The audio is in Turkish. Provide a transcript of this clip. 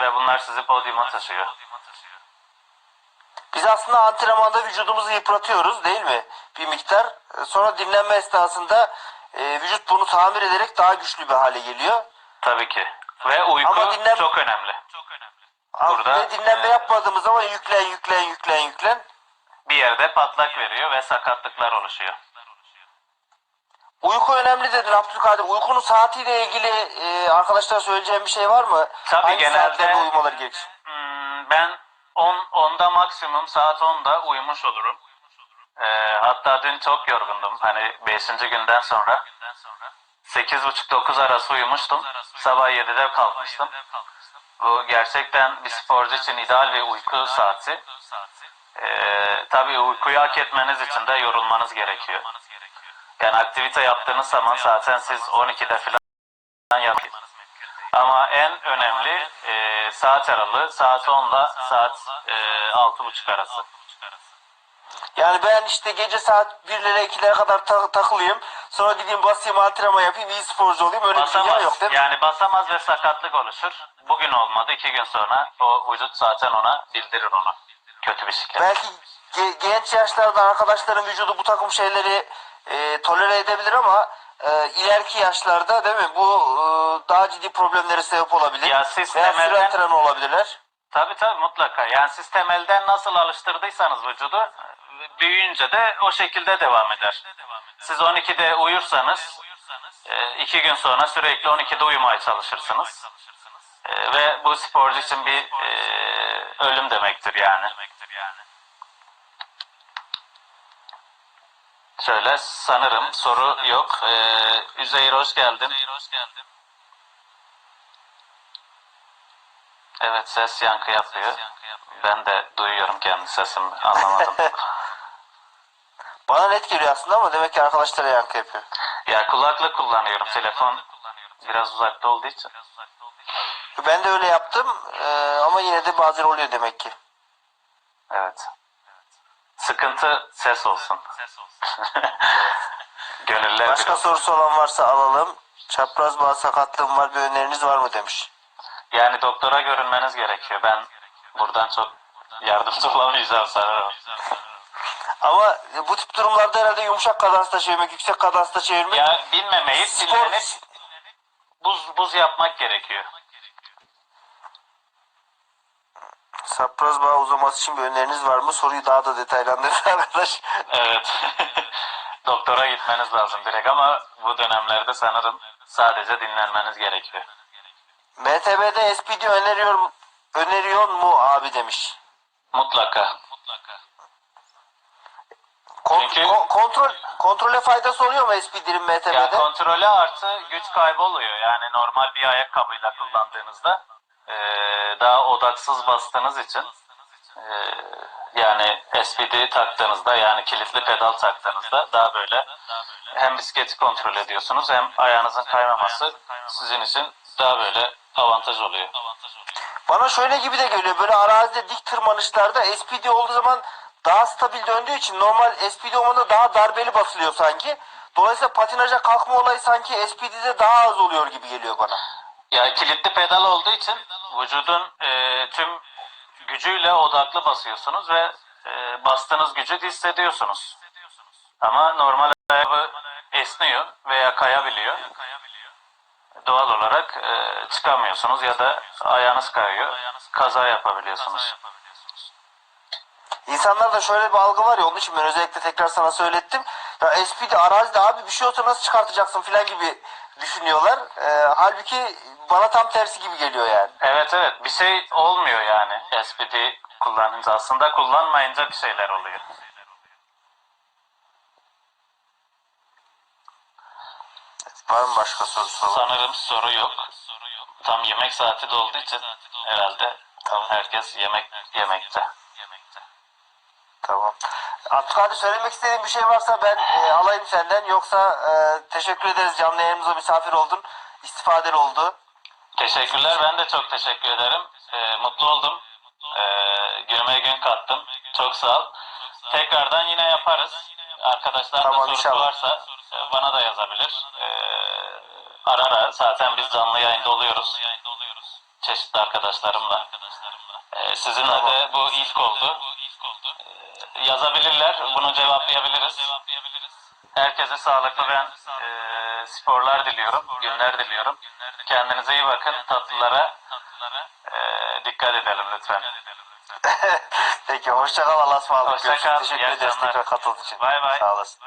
Ve bunlar sizi podyuma taşıyor. Biz aslında antrenmanda vücudumuzu yıpratıyoruz değil mi? Bir miktar. E, Sonra dinlenme esnasında e, vücut bunu tamir ederek daha güçlü bir hale geliyor. Tabii ki. Ve uyku Ama dinlen- çok önemli. Burada, Ve dinlenme e, yapmadığımız zaman yüklen yüklen yüklen yüklen. Bir yerde patlak veriyor ve sakatlıklar oluşuyor. Uyku önemli dedin Abdülkadir. Uykunun saatiyle ilgili e, arkadaşlar söyleyeceğim bir şey var mı? Tabii, Hangi genelde- uyumaları gerekir? Hmm, ben 10 10'da maksimum saat 10'da uyumuş olurum. Ee, hatta dün çok yorgundum. Hani 5. günden sonra 8.30-9 arası uyumuştum. Sabah 7'de kalkmıştım. Bu gerçekten bir sporcu için ideal bir uyku saati. Ee, tabii uykuyu hak etmeniz için de yorulmanız gerekiyor. Yani aktivite yaptığınız zaman zaten siz 12'de falan yapın. Ama en önemli e, saat aralığı saat 10 ile saat e, 6.30 arası. Yani ben işte gece saat 1'lere 2'lere kadar ta- takılayım. Sonra gideyim basayım antrenman yapayım iyi sporcu olayım. Öyle bir dünya Basamaz. yok değil mi? Yani basamaz ve sakatlık oluşur. Bugün olmadı. iki gün sonra o vücut zaten ona bildirir onu. Kötü bir şekilde. Belki ge- genç yaşlarda arkadaşların vücudu bu takım şeyleri e, tolere edebilir ama e, ileriki yaşlarda değil mi? Bu e, daha ciddi problemlere sebep olabilir. Ya siz Veya temelden- tren olabilirler. Tabii tabii mutlaka. Yani siz temelden nasıl alıştırdıysanız vücudu büyüyünce de o şekilde devam eder. Siz 12'de uyursanız e, iki gün sonra sürekli 12'de uyumaya çalışırsınız. E, Ve bu sporcu için bir e, ölüm demektir yani. Şöyle sanırım soru yok. Ee, Üzeyir hoş geldin. Evet ses yankı yapıyor. Ben de duyuyorum kendi sesimi anlamadım. Bana net geliyor aslında ama demek ki arkadaşlara yankı yapıyor. ya kulaklık kullanıyorum. Telefon biraz uzakta olduğu için. Ben de öyle yaptım e, ama yine de bazen oluyor demek ki. Evet. Sıkıntı ses olsun. Gönüller Başka biraz- sorusu olan varsa alalım. Çapraz bağ sakatlığım var bir öneriniz var mı demiş. Yani doktora görünmeniz gerekiyor. Ben buradan çok yardımcı olamayacağım sanırım. Ama bu tip durumlarda herhalde yumuşak kadansta çevirmek, yüksek kadansta çevirmek Ya bilmemeyip spor dinlenip buz buz yapmak gerekiyor. Çapraz bağ uzaması için bir öneriniz var mı? Soruyu daha da detaylandırın arkadaş. Evet. Doktora gitmeniz lazım direkt ama bu dönemlerde sanırım sadece dinlenmeniz gerekiyor. MTB'de SPD öneriyor, öneriyor mu abi demiş. Mutlaka. Kon- Çünkü- kon- kontrol kontrole faydası oluyor mu SPD'nin Ya MTB'de? kontrole artı güç kaybı oluyor. Yani normal bir ayakkabıyla kullandığınızda eee, daha odaksız bastığınız için eee, yani SPD taktığınızda yani kilitli pedal taktığınızda daha böyle hem bisikleti kontrol ediyorsunuz hem ayağınızın kaymaması sizin için daha böyle avantaj oluyor. Bana şöyle gibi de geliyor. Böyle arazide dik tırmanışlarda SPD olduğu zaman daha stabil döndüğü için normal SPD olmada daha darbeli basılıyor sanki. Dolayısıyla patinaja kalkma olayı sanki SPD'de daha az oluyor gibi geliyor bana. Ya kilitli pedal olduğu için vücudun e, tüm gücüyle odaklı basıyorsunuz ve e, bastığınız gücü hissediyorsunuz. Ama normal ayakkabı esniyor veya kayabiliyor. Doğal olarak e, çıkamıyorsunuz ya da ayağınız kayıyor. Kaza yapabiliyorsunuz. İnsanlarda şöyle bir algı var ya onun için ben özellikle tekrar sana söylettim. Ya SPD arazide abi bir şey olsa nasıl çıkartacaksın filan gibi düşünüyorlar. Ee, halbuki bana tam tersi gibi geliyor yani. Evet evet bir şey olmuyor yani SPD kullanınca aslında kullanmayınca bir şeyler oluyor. Var mı başka sorusu olan? Sanırım soru yok. Tam yemek saati de olduğu için herhalde Tamam. herkes yemek yemekte. Tamam. Abdülkadir söylemek istediğin bir şey varsa ben e, alayım senden. Yoksa e, teşekkür ederiz canlı yayınımıza misafir oldun. İstifadeli oldu. Teşekkürler. Ben de çok teşekkür ederim. Ee, mutlu oldum. Ee, günüme gün kattım. Çok sağ ol. Tekrardan yine yaparız. Arkadaşlar Tamam, da sorusu inşallah. varsa e, bana da yazabilir. Ee, ara ara zaten biz canlı yayında oluyoruz. çeşitli arkadaşlarımla. Ee, sizinle de bu ilk oldu. Yazabilirler, bunu cevaplayabiliriz. Herkese sağlıklı ben e, sporlar diliyorum, günler diliyorum. Kendinize iyi bakın, tatlılara e, dikkat edelim lütfen. Peki hoşça kal Allah'a ısmarladık. Hoşça Görüşürüz. kal, Teşekkür ederiz tekrar katıldığın için. Bay bay. Sağ olasın.